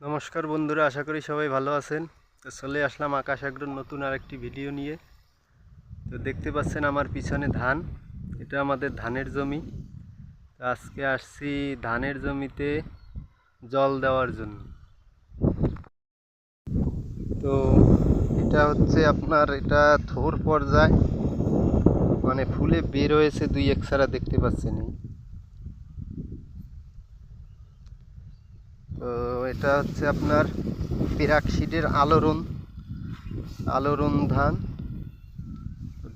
নমস্কার বন্ধুরা, আশা করি সবাই ভালো আছেন। তো চলে আসলাম আকাশ আগ্রর নতুন আর একটি ভিডিও নিয়ে। তো দেখতে পাচ্ছেন আমার পিছনে ধান। এটা আমাদের ধানের জমি। তো আজকে আসছি ধানের জমিতে জল দেওয়ার জন্য। তো এটা হচ্ছে আপনার, এটা থোর পর্যায়। মানে ফুলে বের হয়েছে দুই এক একসারা দেখতে পাচ্ছেন তো এটা হচ্ছে আপনার পিরাকশিডের আলোড়ন আলোড়ন ধান।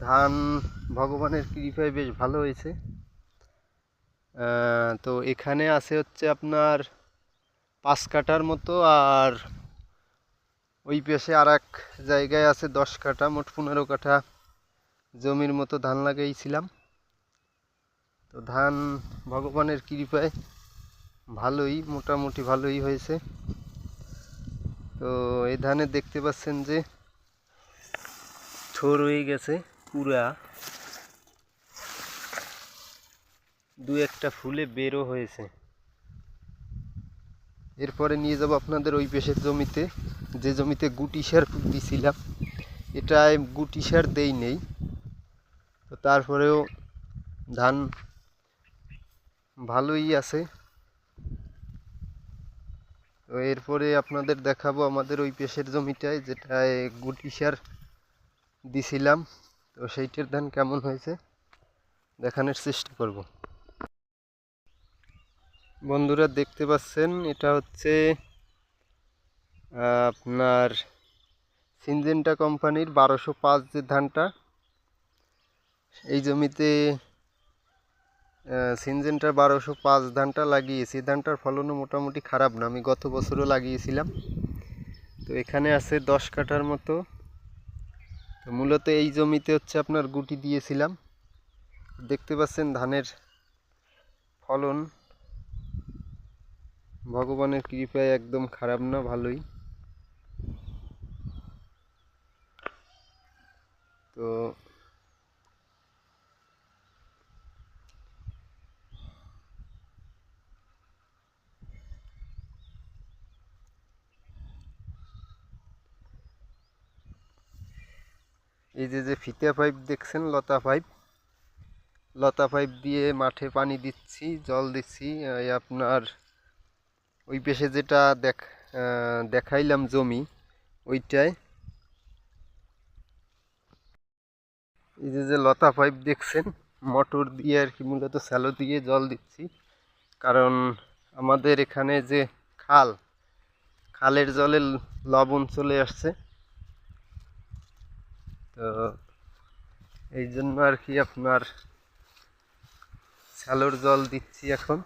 ধান ভগবানের কৃপায় বেশ ভালো হয়েছে। তো এখানে আছে হচ্ছে আপনার পাঁচ কাঠার মতো, আর ওই পাশে আর এক জায়গায় আছে দশ কাঠা, মোট পনেরো কাঠা জমির মতো ধান লাগিয়েছিলাম তো ধান ভগবানের কৃপায় ভালোই, মোটামুটি ভালোই হয়েছে। তো এই ধানে দেখতে পাচ্ছেন যে থোর হয়ে গেছে পুরা। দু একটা ফুলে বেরও হয়েছে। এরপরে নিয়ে যাব আপনাদের ওই পেশের জমিতে, যে জমিতে গুটি সার দিছিলাম। এটায় গুটি সার দেই নেই। তো তারপরেও ধান ভালোই আছে। তো এরপরে আপনাদের দেখাবো আমাদের ওই পেশের জমিটায় যেটায় গুটি সার দিছিলাম। তো সেইটার ধান কেমন হয়েছে দেখানোর চেষ্টা করব। বন্ধুরা দেখতে পাচ্ছেন, এটা হচ্ছে আপনার সিনজেন্টা কোম্পানির বারোশো পাঁচ যে ধানটা, এই জমিতে সিনজেন্টা বারোশো পাঁচ ধানটা লাগিয়েছি। ধানটার ফলনও মোটামুটি খারাপ না, আমি গত বছরও লাগিয়েছিলাম। তো এখানে আছে দশ কাঠার মতো। তো মূলত এই জমিতে হচ্ছে আপনার গুটি দিয়েছিলাম। দেখতে পাচ্ছেন ধানের ফলন ভগবানের কৃপায় একদম খারাপ না, ভালোই। তো এই যে যে ফিতে পাইপ দেখছেন, লতা পাইপ? লতা পাইপ দিয়ে মাঠে পানি দিচ্ছি, জল দিচ্ছি। আপনার ওই পেশে যেটা দেখ দেখাইলাম জমি, ওইটায়। এই যে যে লতা পাইপ দেখছেন, মোটর দিয়ে আর কি মূলত স্যালো দিয়ে জল দিচ্ছি। কারণ আমাদের এখানে যে খাল, খালের জলে লবণ চলে আসছে। তো এই জন্য আর কি আপনার স্যালোর জল দিচ্ছি এখন।